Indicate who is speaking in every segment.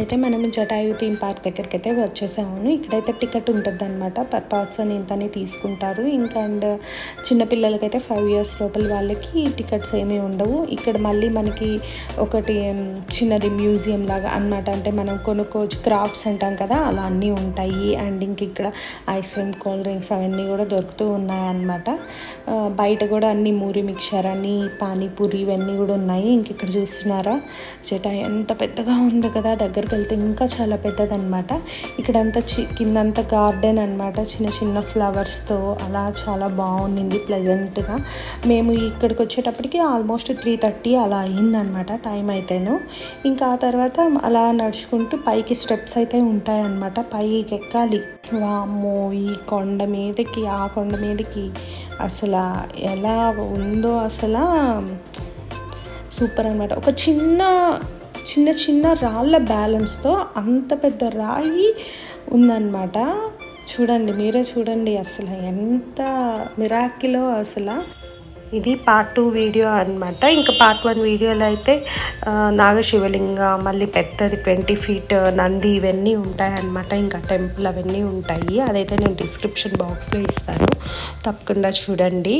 Speaker 1: ఇప్పుడైతే మనం Jatayu theme park దగ్గరికి అయితే వచ్చేసాము. ఇక్కడైతే టికెట్ ఉంటుంది అనమాట పర్ పర్సన్ ఇంతని తీసుకుంటారు. ఇంకా అండ్ చిన్నపిల్లలకైతే ఫైవ్ ఇయర్స్ లోపల వాళ్ళకి టికెట్స్ ఏమీ ఉండవు. ఇక్కడ మళ్ళీ మనకి ఒకటి చిన్నది మ్యూజియం లాగా అన్నమాట. అంటే మనం కొనుక్కోవచ్చు క్రాఫ్ట్స్ అంటాం కదా అలా అన్నీ ఉంటాయి. అండ్ ఇంక ఇక్కడ ఐస్ క్రీమ్ కూల్ డ్రింక్స్ అవన్నీ కూడా దొరుకుతూ ఉన్నాయి అన్నమాట బయట కూడా అన్ని మూరి మిక్చర్ అని పానీపూరి ఇవన్నీ కూడా ఉన్నాయి. ఇంక ఇక్కడ చూస్తున్నారా? జటాయు ఎంత పెద్దగా ఉంది కదా దగ్గర దగ్గరికి వెళ్తే ఇంకా చాలా పెద్దదనమాట ఇక్కడంతా చి కిందంతా గార్డెన్ అనమాట చిన్న చిన్న ఫ్లవర్స్తో అలా చాలా బాగుండింది ప్లెజెంట్గా. మేము ఇక్కడికి వచ్చేటప్పటికి ఆల్మోస్ట్ త్రీ థర్టీ అలా అయిందనమాట టైం అయితేను. ఇంకా ఆ తర్వాత అలా నడుచుకుంటూ పైకి స్టెప్స్ అయితే ఉంటాయన్నమాట. పైకి ఎక్కాలి. వామ్మో ఈ కొండ మీదకి ఆ కొండ మీదకి అసలు ఎలా ఉందో అసలు సూపర్ అనమాట ఒక చిన్న చిన్న చిన్న రాళ్ళ బ్యాలెన్స్తో అంత పెద్ద రాయి ఉందన్నమాట. చూడండి మీరే చూడండి అసలు ఎంత మిరాకిలో అసలు. ఇది పార్ట్ టూ వీడియో అనమాట ఇంకా పార్ట్ వన్ వీడియోలో అయితే నాగశివలింగ మళ్ళీ పెద్దది ట్వంటీ ఫీట్ నంది ఇవన్నీ ఉంటాయన్నమాట. ఇంకా టెంపుల్ అవన్నీ ఉంటాయి. అదైతే నేను డిస్క్రిప్షన్ బాక్స్లో ఇస్తాను. తప్పకుండా చూడండి.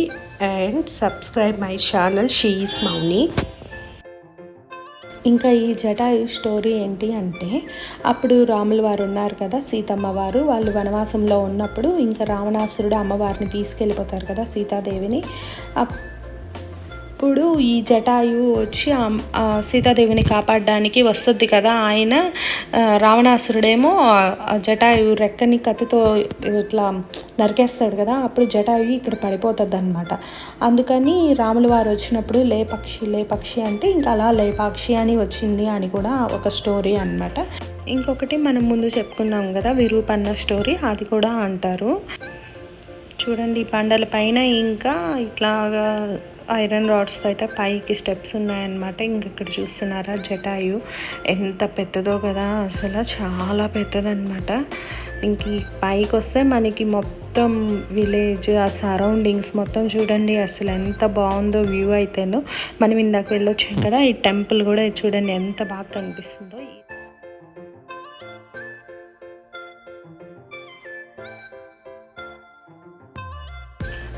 Speaker 1: And subscribe my channel she is Mouni ఇంకా ఈ జటాయు స్టోరీ ఏంటి అంటే అప్పుడు రాములు వారు ఉన్నారు కదా సీతమ్మ వారు. వాళ్ళు వనవాసంలో ఉన్నప్పుడు ఇంకా రావణాసురుడు అమ్మవారిని తీసుకెళ్ళిపోతారు కదా సీతాదేవిని. అప్పుడు ఈ జటాయు వచ్చి సీతాదేవిని కాపాడడానికి వస్తుంది కదా ఆయన రావణాసురుడేమో జటాయు రెక్కని కత్తితో ఇట్లా నరికేస్తాడు కదా అప్పుడు జటాయు ఇక్కడ పడిపోతుంది అనమాట అందుకని రాముల వారు వచ్చినప్పుడు లే పక్షి లే పక్షి అంటే ఇంకా అలా లేపాక్షి అని వచ్చింది అని కూడా ఒక స్టోరీ అనమాట ఇంకొకటి మనం ముందు చెప్పుకున్నాం కదా విరూపన్న స్టోరీ అది కూడా అంటారు. చూడండి పండల పైన ఇంకా ఇట్లాగా ఐరన్ రాడ్స్తో అయితే పైకి స్టెప్స్ ఉన్నాయన్నమాట. ఇంకా ఇక్కడ చూస్తున్నారా జటాయు. ఎంత పెద్దదో కదా అసలు. చాలా పెద్దదన్నమాట. ఇంక పైకి వస్తే మనకి మొత్తం విలేజ్ ఆ సరౌండింగ్స్ మొత్తం చూడండి అసలు ఎంత బాగుందో వ్యూ అయితేనో. మనం ఇందాక వెళ్ళొచ్చాం కదా ఈ టెంపుల్ కూడా చూడండి ఎంత బాగా కనిపిస్తుందో.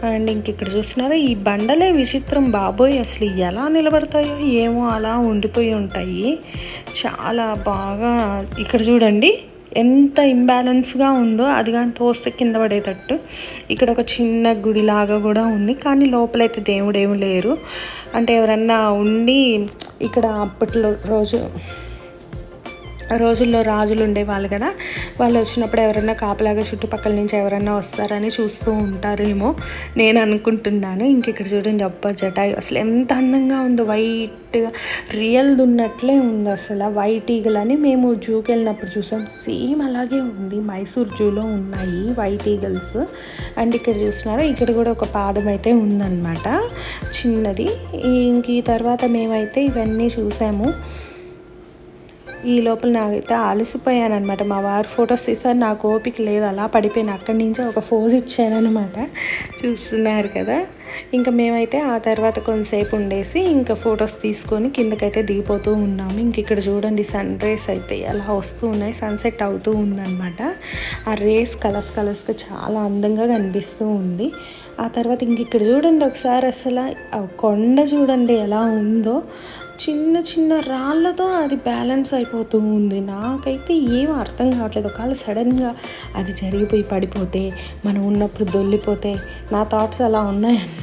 Speaker 1: అండ్ ఇంక ఇక్కడ చూస్తున్నారా ఈ బండలే విచిత్రం బాబోయ్. అసలు ఎలా నిలబడతాయో ఏమో అలా ఉండిపోయి ఉంటాయి. చాలా బాగా ఇక్కడ చూడండి ఎంత ఇంబ్యాలెన్స్గా ఉందో అది కానీ తోస్తే కింద పడేటట్టు. ఇక్కడ ఒక చిన్న గుడిలాగా కూడా ఉంది కానీ లోపలైతే దేవుడు లేరు. అంటే ఎవరన్నా ఉండి ఇక్కడ అప్పట్లో రోజు రోజుల్లో రాజులు ఉండేవాళ్ళు కదా వాళ్ళు వచ్చినప్పుడు ఎవరైనా కాపలాగా చుట్టుపక్కల నుంచి ఎవరైనా వస్తారని చూస్తూ ఉంటారేమో నేను అనుకుంటున్నాను. ఇంక ఇక్కడ చూడండి అబ్బా జటాయు. అసలు ఎంత అందంగా ఉందో వైట్గా రియల్ది ఉన్నట్లే ఉంది అసలు వైట్ ఈగలని మేము జూకి వెళ్ళినప్పుడు చూసాం సేమ్ అలాగే ఉంది. మైసూర్ జూలో ఉన్నాయి వైట్ ఈగల్స్ అండ్ ఇక్కడ చూస్తున్నారా ఇక్కడ కూడా ఒక పాదం అయితే ఉందన్నమాట చిన్నది. ఇంక ఈ తర్వాత మేమైతే ఇవన్నీ చూసాము. ఈ లోపల నాకైతే అలసిపోయాను అనమాట మా వారు ఫొటోస్ తీసారు నాకు ఓపిక లేదు అలా పడిపోయిన. అక్కడి నుంచి ఒక ఫోజ్ ఇచ్చానమాట చూస్తున్నారు కదా. ఇంకా మేమైతే ఆ తర్వాత కొంతసేపు ఉండేసి ఇంకా ఫొటోస్ తీసుకొని కిందకైతే దిగిపోతూ ఉన్నాము. ఇంక ఇక్కడ చూడండి సన్ రేస్ అయితే అలా వస్తూ ఉన్నాయి సన్సెట్ అవుతూ ఉందన్నమాట. ఆ రేస్ కలర్స్ కలర్స్గా చాలా అందంగా కనిపిస్తూ ఉంది. ఆ తర్వాత ఇంక ఇక్కడ చూడండి ఒకసారి అసలు ఆ కొండ చూడండి ఎలా ఉందో. చిన్న చిన్న రాళ్ళతో అది బ్యాలెన్స్ అయిపోతూ ఉంది. నాకైతే ఏం అర్థం కావట్లేదు. ఒకవేళ సడన్గా అది జరిగిపోయి పడిపోతే మనం ఉన్నప్పుడు దొల్లిపోతే నా థాట్స్ అలా ఉన్నాయన్నమాట.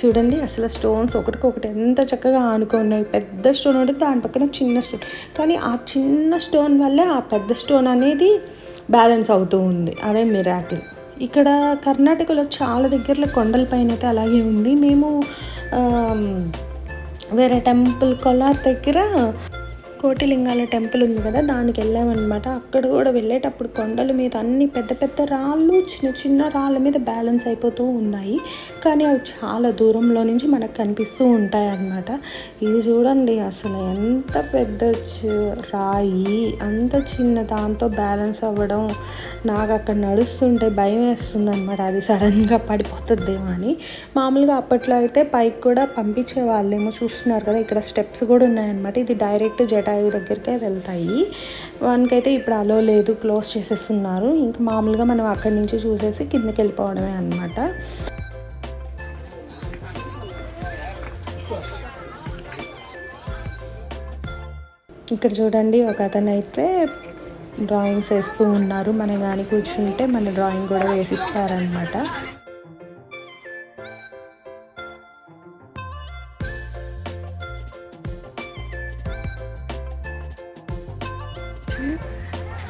Speaker 1: చూడండి అసలు స్టోన్స్ ఒకటికొకటి ఎంత చక్కగా ఆనుకున్నాయి పెద్ద స్టోన్ ఉంటుంది దాని పక్కన చిన్న స్టోన్ కానీ ఆ చిన్న స్టోన్ వల్లే ఆ పెద్ద స్టోన్ అనేది బ్యాలెన్స్ అవుతూ ఉంది. అదే మిరాకిల్ ఇక్కడ కర్ణాటకలో చాలా దగ్గరలో కొండలపైన అయితే అలాగే ఉంది. మేము వేరే టెంపుల్ కొల్లార్ దగ్గర కోటిలింగాల టెంపుల్ ఉంది కదా దానికి వెళ్ళామన్నమాట. అక్కడ కూడా వెళ్ళేటప్పుడు కొండల మీద అన్ని పెద్ద పెద్ద రాళ్ళు చిన్న చిన్న రాళ్ళ మీద బ్యాలెన్స్ అయిపోతూ ఉన్నాయి. కానీ అవి చాలా దూరంలో నుంచి మనకు కనిపిస్తూ ఉంటాయి అన్నమాట ఇది చూడండి అసలు ఎంత పెద్ద రాయి అంత చిన్న దాంతో బ్యాలెన్స్ అవ్వడం. నాకు అక్కడ నడుస్తుంటే భయం వేస్తుంది అనమాట అది సడన్గా పడిపోతుందేమో అని. మామూలుగా అప్పట్లో అయితే పైకి కూడా పంపించే వాళ్ళేమో చూస్తున్నారు కదా ఇక్కడ స్టెప్స్ కూడా ఉన్నాయన్నమాట. ఇది డైరెక్ట్ జటా ఫైవ్ దగ్గరికే వెళ్తాయి. వన్కి ఇప్పుడు అలో లేదు క్లోజ్ చేసేస్తున్నారు. ఇంకా మామూలుగా మనం అక్కడి నుంచి చూసేసి కిందకి వెళ్ళిపోవడమే అనమాట ఇక్కడ చూడండి ఒక అతను అయితే డ్రాయింగ్స్ వేస్తూ ఉన్నారు. మనం కానీ కూర్చుంటే మన డ్రాయింగ్ కూడా వేసిస్తారనమాట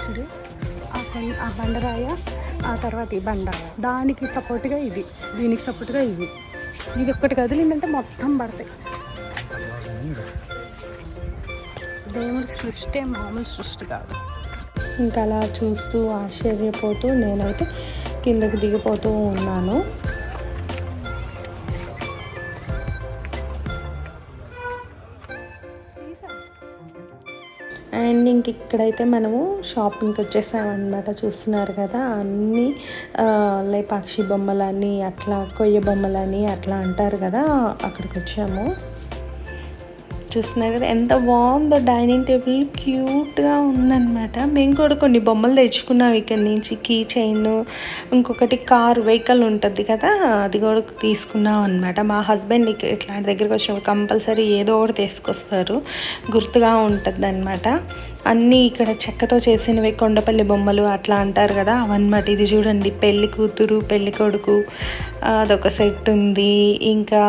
Speaker 1: సరే ఆ కొన్- ఆ బండరాయ ఆ తర్వాత ఈ బండ దానికి సపోర్ట్గా ఇది. దీనికి సపోర్ట్గా ఇది. ఇది ఒక్కటి కదిలిందంటే మొత్తం పడతాయి. దేవుడి సృష్టి మామూలు సృష్టి కాదు. ఇంకా అలా చూస్తూ ఆశ్చర్యపోతూ నేనైతే కిందకి దిగిపోతూ ఉన్నాను. ఇంక ఇక్కడైతే మనము షాపింగ్కి వచ్చేసామన్నమాట. చూస్తున్నారు కదా అన్నీ ఆ, లేపాక్షి బొమ్మలని అట్లా కొయ్య బొమ్మలని అట్లా అంటారు కదా అక్కడికి వచ్చాము. చూస్తున్నారు కదా ఎంత బాగుందో డైనింగ్ టేబుల్ క్యూట్గా ఉందన్నమాట. మేము కూడా కొన్ని బొమ్మలు తెచ్చుకున్నాం ఇక్కడ నుంచి కీ చైన్ ఇంకొకటి కార్ వెహికల్ ఉంటుంది కదా అది కూడా తీసుకున్నాం అనమాట మా హస్బెండ్ ఇక్కడ ఇట్లాంటి దగ్గరికి వచ్చినప్పుడు కంపల్సరీ ఏదో ఒకటి తీసుకొస్తారు గుర్తుగా ఉంటుంది అనమాట అన్నీ ఇక్కడ చెక్కతో చేసినవి కొండపల్లి బొమ్మలు అట్లా అంటారు కదా అవన్నమాట ఇది చూడండి. పెళ్ళి కూతురు పెళ్ళి కొడుకు అదొక సెట్ ఉంది. ఇంకా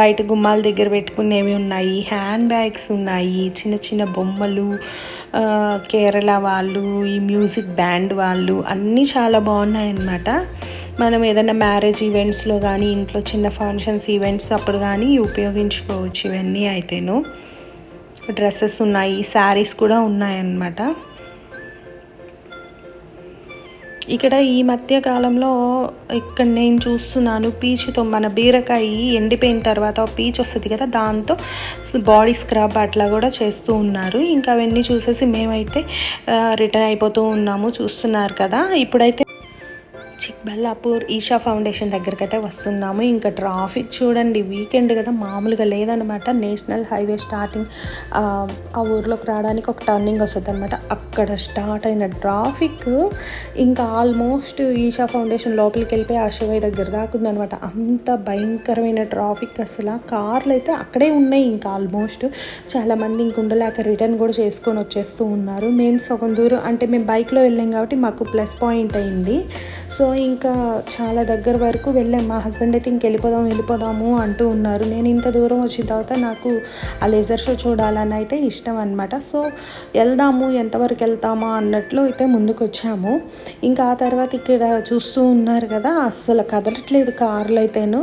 Speaker 1: బయట గుమ్మాల దగ్గర పెట్టుకునేవి ఉన్నాయి. హ్యాండ్ బ్యాగ్స్ ఉన్నాయి. చిన్న చిన్న బొమ్మలు కేరళ వాళ్ళు ఈ మ్యూజిక్ బ్యాండ్ వాళ్ళు అన్నీ చాలా బాగున్నాయి అన్నమాట మనం ఏదైనా మ్యారేజ్ ఈవెంట్స్లో కానీ ఇంట్లో చిన్న ఫంక్షన్స్ ఈవెంట్స్ అప్పుడు కానీ ఉపయోగించుకోవచ్చు ఇవన్నీ అయితేను. డ్రెస్సెస్ ఉన్నాయి శారీస్ కూడా ఉన్నాయన్నమాట. ఇక్కడ ఈ మధ్య కాలంలో ఇక్కడ నేను చూస్తున్నాను పీచుతో మన బీరకాయ ఎండిపోయిన తర్వాత పీచ్ వస్తుంది కదా దాంతో బాడీ స్క్రబ్ అట్లా కూడా చేస్తూ ఉన్నారు. ఇంకా అవన్నీ చూసేసి మేమైతే రిటర్న్ అయిపోతూ ఉన్నాము చూస్తున్నారు కదా. ఇప్పుడైతే బెల్లాపూర్ ఈషా ఫౌండేషన్ దగ్గరికి అయితే వస్తున్నాము. ఇంకా ట్రాఫిక్ చూడండి వీకెండ్ కదా మామూలుగా లేదనమాట నేషనల్ హైవే స్టార్టింగ్ ఆ, ఊర్లోకి రావడానికి ఒక టర్నింగ్ వస్తుంది అనమాట అక్కడ స్టార్ట్ అయిన ట్రాఫిక్ ఇంకా ఆల్మోస్ట్ ఈషా ఫౌండేషన్ లోపలికి వెళ్ళిపోయి ఆ దగ్గర దాకా ఉందనమాట అంత భయంకరమైన ట్రాఫిక్ అసలు. కార్లు అయితే అక్కడే ఉన్నాయి ఇంకా ఆల్మోస్ట్. చాలామంది ఇంక ఉండలేక రిటర్న్ కూడా చేసుకొని వచ్చేస్తూ ఉన్నారు. మేము సగం దూరం అంటే మేము బైక్లో వెళ్ళాం కాబట్టి మాకు ప్లస్ పాయింట్ అయింది. సో ఇంకా ఇంకా చాలా దగ్గర వరకు వెళ్ళాం. మా హస్బెండ్ అయితే ఇంక వెళ్ళిపోదాం వెళ్ళిపోదాము అంటూ ఉన్నారు. నేను ఇంత దూరం వచ్చిన తర్వాత నాకు ఆ లేజర్ షో చూడాలని అయితే ఇష్టం అనమాట సో వెళ్దాము ఎంతవరకు వెళ్తామా అన్నట్లు అయితే ముందుకు వచ్చాము. ఇంకా ఆ తర్వాత ఇక్కడ చూస్తూ ఉన్నారు కదా అస్సలు కదలట్లేదు కార్లు అయితేను.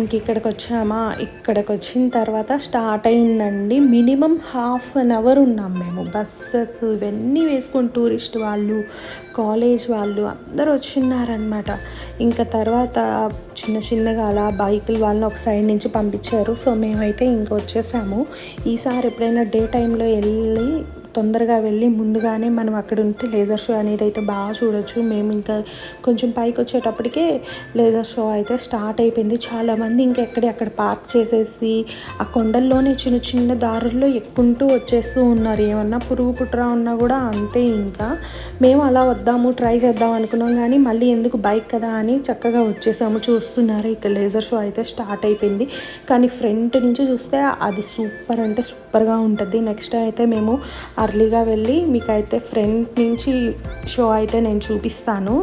Speaker 1: ఇంక ఇక్కడికి వచ్చామా? ఇక్కడికి వచ్చిన తర్వాత స్టార్ట్ అయిందండి. మినిమం హాఫ్ అన్ అవర్ ఉన్నాం మేము. బస్సెస్ ఇవన్నీ వేసుకొని టూరిస్ట్ వాళ్ళు కాలేజ్ వాళ్ళు అందరూ వచ్చిన్నారనమాట ఇంకా తర్వాత చిన్న చిన్నగా అలా బైకులు వాళ్ళని ఒక సైడ్ నుంచి పంపించారు. సో మేమైతే ఇంక వచ్చేసాము. ఈసారి ఎప్పుడైనా డే టైంలో వెళ్ళి తొందరగా వెళ్ళి ముందుగానే మనం అక్కడ ఉంటే లేజర్ షో అనేది అయితే బాగా చూడొచ్చు. మేము ఇంకా కొంచెం పైకి వచ్చేటప్పటికే లేజర్ షో అయితే స్టార్ట్ అయిపోయింది. చాలామంది ఇంకా ఎక్కడే అక్కడ పార్క్ చేసేసి ఆ కొండల్లోనే చిన్న చిన్న దారుల్లో ఎక్కుంటూ వచ్చేస్తూ ఉన్నారు. ఏమన్నా పురుగు పుట్రా ఉన్నా కూడా అంతే ఇంకా. మేము అలా వద్దాము ట్రై చేద్దాం అనుకున్నాం కానీ మళ్ళీ ఎందుకు బైక్ కదా అని చక్కగా వచ్చేసాము. చూస్తున్నారు ఇక్కడ లేజర్ షో అయితే స్టార్ట్ అయిపోయింది. కానీ ఫ్రంట్ నుంచి చూస్తే అది సూపర్ అంటే సూపర్గా ఉంటుంది. నెక్స్ట్ అయితే మేము అర్లీగా వెళ్ళి మీకైతే ఫ్రంట్ నుంచి షో అయితే నేను చూపిస్తాను.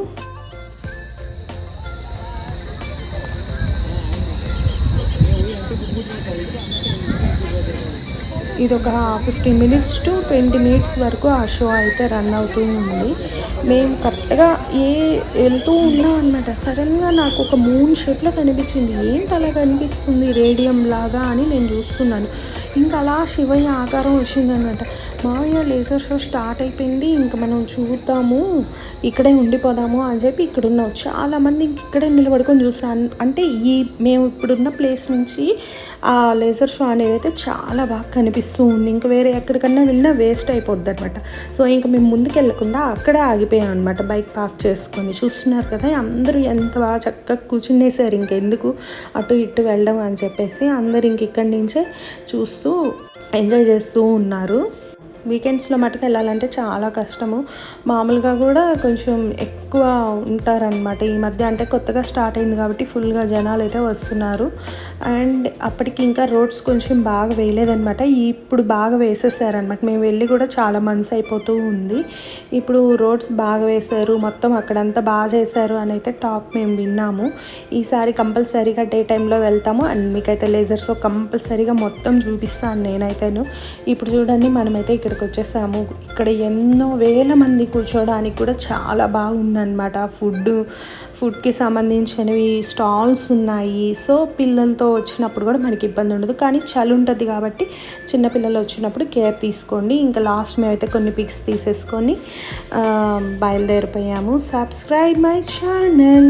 Speaker 1: ఇది ఒక fifteen minutes to twenty minutes వరకు ఆ షో అయితే రన్ అవుతూ ఉంది. మేము కరెక్ట్గా ఏ వెళ్తూ ఉన్నాం అనమాట సడన్గా నాకు ఒక మూన్ షేప్లో కనిపించింది. ఏంటి అలా కనిపిస్తుంది? రేడియం లాగా అని నేను చూస్తున్నాను. ఇంకా అలా శివయ్య ఆకారం వచ్చిందనమాట మావయ్య లేజర్ షో స్టార్ట్ అయిపోయింది. ఇంకా మనం చూద్దాము. ఇక్కడే ఉండిపోదాము అని చెప్పి ఇక్కడ ఉన్నాం చాలామంది ఇంక ఇక్కడే నిలబడుకొని చూస్తున్నారు. అంటే ఈ మేము ఇప్పుడున్న ప్లేస్ నుంచి ఆ లేజర్ షో అనేది అయితే చాలా బాగా కనిపిస్తూ ఉంది. ఇంకా వేరే ఎక్కడికన్నా వెళ్ళినా వేస్ట్ అయిపోద్ది అనమాట సో ఇంకా మేము ముందుకెళ్ళకుండా అక్కడే ఆగిపోయాం అనమాట బైక్ పార్క్ చేసుకొని. చూస్తున్నారు కదా అందరూ ఎంత బాగా చక్కగా కూర్చునేసారు. ఇంకెందుకు అటు ఇటు వెళ్ళడం అని చెప్పేసి అందరు ఇంక ఇక్కడి నుంచే చూస్తూ ఎంజాయ్ చేస్తూ ఉన్నారు. వీకెండ్స్లో మటుకు వెళ్ళాలంటే చాలా కష్టము. మామూలుగా కూడా కొంచెం ఎక్కువ ఉంటారనమాట ఈ మధ్య అంటే కొత్తగా స్టార్ట్ అయింది కాబట్టి ఫుల్గా జనాలు అయితే వస్తున్నారు. అండ్ అప్పటికి ఇంకా రోడ్స్ కొంచెం బాగా వేయలేదనమాట ఇప్పుడు బాగా వేసేసారనమాట మేము వెళ్ళి కూడా చాలా మంత్స్ అయిపోతూ ఉంది. ఇప్పుడు రోడ్స్ బాగా వేశారు. మొత్తం అక్కడంతా బాగా చేశారు అని అయితే టాక్ మేము విన్నాము. ఈసారి కంపల్సరీగా డే టైంలో వెళ్తాము. అండ్ మీకైతే లేజర్స్లో కంపల్సరీగా మొత్తం చూపిస్తాను నేనైతేను. ఇప్పుడు చూడండి మనమైతే ఇక్కడ ఇక్కడికి వచ్చేసాము. ఇక్కడ ఎన్నో వేల మంది కూర్చోడానికి కూడా చాలా బాగుందన్నమాట. ఫుడ్ ఫుడ్కి సంబంధించినవి స్టాల్స్ ఉన్నాయి. సో పిల్లలతో వచ్చినప్పుడు కూడా మనకి ఇబ్బంది ఉండదు. కానీ చలి ఉంటుంది కాబట్టి చిన్నపిల్లలు వచ్చినప్పుడు కేర్ తీసుకోండి. ఇంకా లాస్ట్ మేమైతే కొన్ని పిక్స్ తీసేసుకొని బయలుదేరిపోయాము. Subscribe my channel